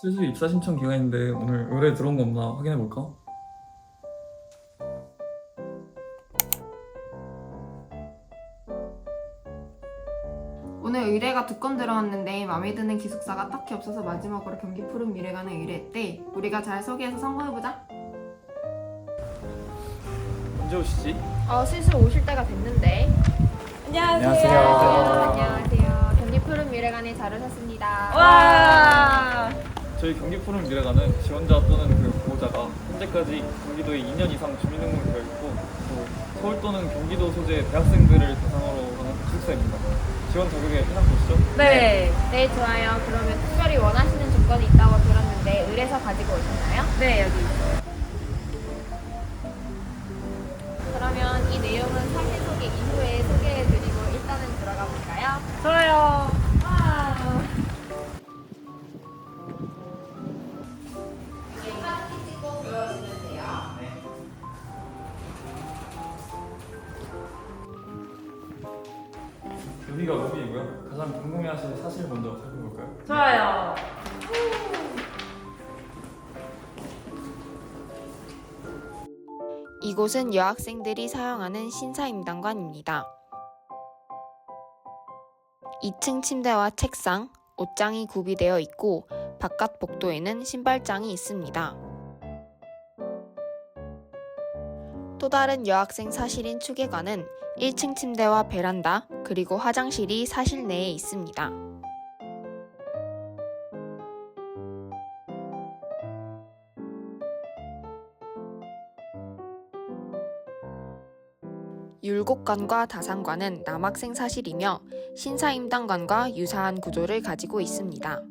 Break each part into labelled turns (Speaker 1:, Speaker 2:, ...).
Speaker 1: 슬슬 입사 신청 기간인데 오늘 의뢰 들어온 거 없나 확인해 볼까?
Speaker 2: 오늘 의뢰가 두 건 들어왔는데 마음에 드는 기숙사가 딱히 없어서 마지막으로 경기 푸른 미래관을 의뢰했대. 우리가 잘 소개해서 선거해보자.
Speaker 1: 언제 오시지?
Speaker 3: 어, 슬슬 오실 때가 됐는데.
Speaker 1: 안녕하세요.
Speaker 3: 안녕하세요. 경기 푸른 미래관에 자료 샀습니다.
Speaker 4: 와.
Speaker 1: 저희 경기 푸른 미래가는 지원자 또는 그 보호자가 현재까지 경기도에 2년 이상 주민등록이 되어 있고 또 서울 또는 경기도 소재 대학생들을 대상으로 하는 기숙사입니다. 지원 자격에 해당되시죠?
Speaker 4: 네.
Speaker 3: 네, 좋아요. 그러면 특별히 원하시는 조건이 있다고 들었는데 의뢰서 가지고 오셨나요?
Speaker 4: 네, 여기 있어요.
Speaker 1: 궁금해하실 사실 먼저 살펴볼까요?
Speaker 4: 좋아요.
Speaker 2: 이곳은 여학생들이 사용하는 신사임당관입니다. 2층 침대와 책상, 옷장이 구비되어 있고 바깥 복도에는 신발장이 있습니다. 또 다른 여학생 사실인 추계관은 1층 침대와 베란다, 그리고 화장실이 사실 내에 있습니다. 율곡관과 다산관은 남학생 사실이며 신사임당관과 유사한 구조를 가지고 있습니다.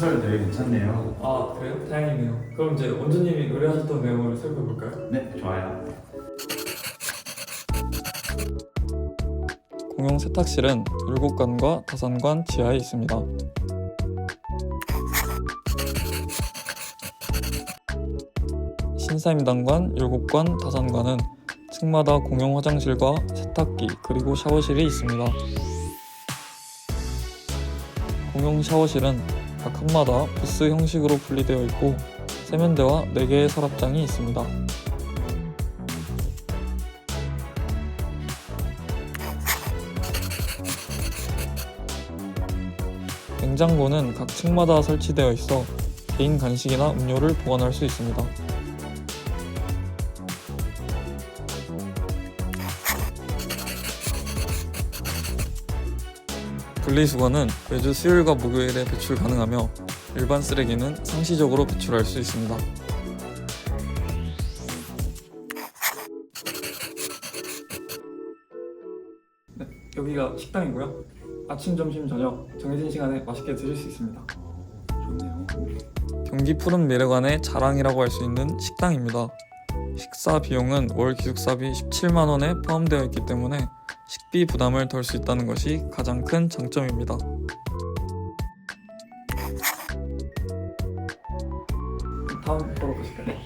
Speaker 5: 시설 되게 괜찮네요.
Speaker 1: 아 그래요? 다행이네요. 그럼 이제 원주님이 의뢰하셨던 내용을 살펴볼까요?
Speaker 5: 네, 좋아요.
Speaker 1: 공용 세탁실은 율곡관과 다산관 지하에 있습니다. 신사임당관, 율곡관, 다산관은 층마다 공용 화장실과 세탁기 그리고 샤워실이 있습니다. 공용 샤워실은 각 칸마다 부스 형식으로 분리되어 있고 세면대와 4개의 서랍장이 있습니다. 냉장고는 각 층마다 설치되어 있어 개인 간식이나 음료를 보관할 수 있습니다. 분리수거는 매주 수요일과 목요일에 배출 가능하며 일반 쓰레기는 상시적으로 배출할 수 있습니다. 네, 여기가 식당이고요. 아침, 점심, 저녁 정해진 시간에 맛있게 드실 수 있습니다. 좋네요. 경기 푸른 미래관의 자랑이라고 할 수 있는 식당입니다. 식사 비용은 월 기숙사비 17만 원에 포함되어 있기 때문에 식비 부담을 덜 수 있다는 것이 가장 큰 장점입니다. 다음 보러 가실까요?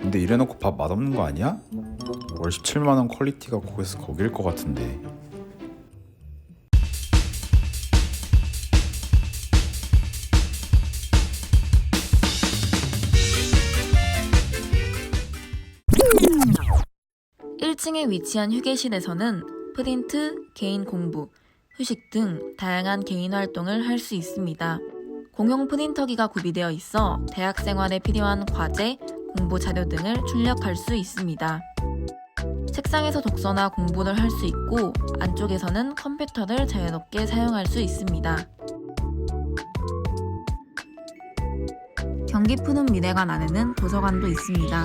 Speaker 5: 근데 이래놓고 밥 맛없는 거 아니야? 월 17만 원 퀄리티가 거기서 거길 것 같은데.
Speaker 6: 일층에 위치한 휴게실에서는 프린트, 개인 공부, 휴식 등 다양한 개인 활동을 할 수 있습니다. 공용 프린터기가 구비되어 있어 대학 생활에 필요한 과제, 공부 자료 등을 출력할 수 있습니다. 책상에서 독서나 공부를 할 수 있고 안쪽에서는 컴퓨터를 자유롭게 사용할 수 있습니다. 경기 푸는 미래관 안에는 도서관도 있습니다.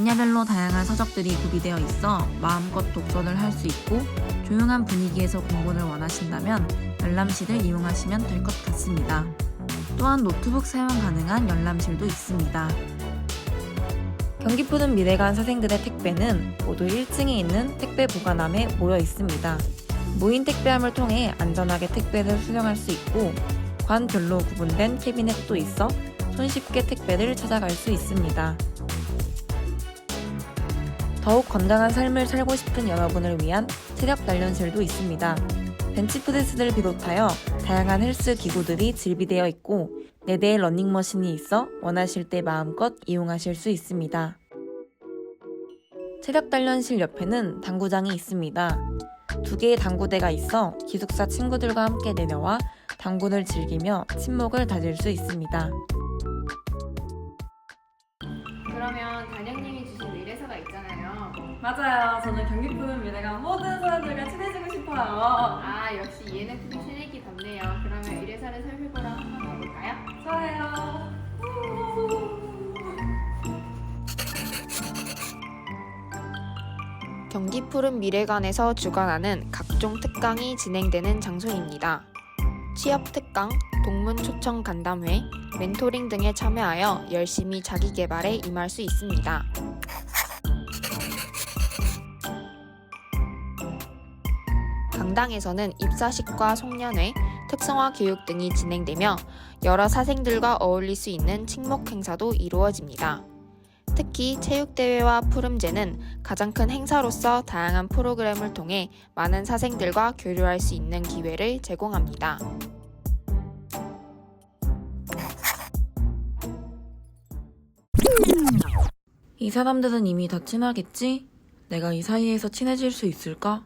Speaker 6: 분야별로 다양한 서적들이 구비되어 있어 마음껏 독서를 할 수 있고 조용한 분위기에서 공부를 원하신다면 열람실을 이용하시면 될 것 같습니다. 또한 노트북 사용 가능한 열람실도 있습니다. 경기 푸른 미래관 사생들의 택배는 모두 1층에 있는 택배 보관함에 모여 있습니다. 무인 택배함을 통해 안전하게 택배를 수령할 수 있고 관별로 구분된 캐비넷도 있어 손쉽게 택배를 찾아갈 수 있습니다. 더욱 건강한 삶을 살고 싶은 여러분을 위한 체력 단련실도 있습니다. 벤치프레스를 비롯하여 다양한 헬스 기구들이 즐비되어 있고 4대의 러닝머신이 있어 원하실 때 마음껏 이용하실 수 있습니다. 체력 단련실 옆에는 당구장이 있습니다. 두 개의 당구대가 있어 기숙사 친구들과 함께 내려와 당구를 즐기며 친목을 다질 수 있습니다.
Speaker 3: 그러면 단영님이 주신 의뢰서가 있잖아요.
Speaker 4: 맞아요. 저는 경기 푸른 미래가 모든 사람들과 친해지고 싶어요.
Speaker 3: 아 역시 ENFP 새내기답네요. 그러면 의뢰서를 살펴보러 한번 가볼까요?
Speaker 4: 좋아요.
Speaker 2: 경기 푸른 미래관에서 주관하는 각종 특강이 진행되는 장소입니다. 취업 특강, 동문 초청 간담회, 멘토링 등에 참여하여 열심히 자기 개발에 임할 수 있습니다. 강당에서는 입사식과 송년회, 특성화 교육 등이 진행되며 여러 사생들과 어울릴 수 있는 친목 행사도 이루어집니다. 특히 체육대회와 푸름제는 가장 큰 행사로서 다양한 프로그램을 통해 많은 사생들과 교류할 수 있는 기회를 제공합니다.
Speaker 6: 이 사람들은 이미 다 친하겠지? 내가 이 사이에서 친해질 수 있을까?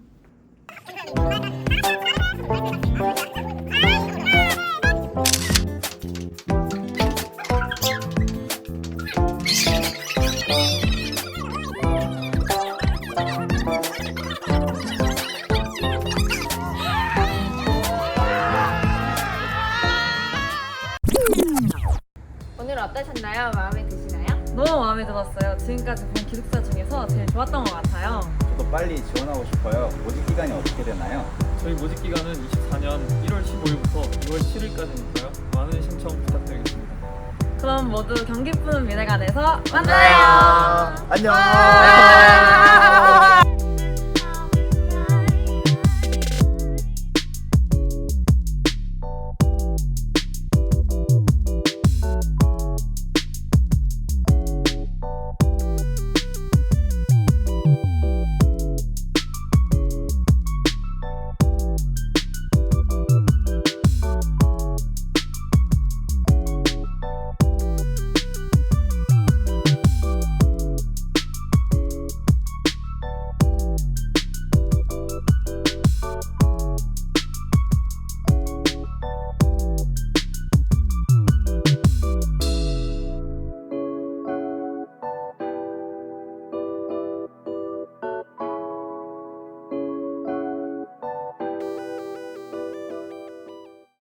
Speaker 3: 오늘 어떠셨나요? 마음에 드시나요?
Speaker 4: 너무 마음에 들었어요. 지금까지 본 기숙사 중에서 제일 좋았던 것 같아요.
Speaker 5: 저도 빨리 지원하고 싶어요. 모집 기간이 어떻게 되나요?
Speaker 1: 저희 모집 기간은 24년 1월 15일부터 2월 7일까지니까요. 많은 신청 부탁드리겠습니다.
Speaker 4: 그럼 모두 경기 푸른 미래관에서 만나요.
Speaker 5: 안녕.
Speaker 4: 아!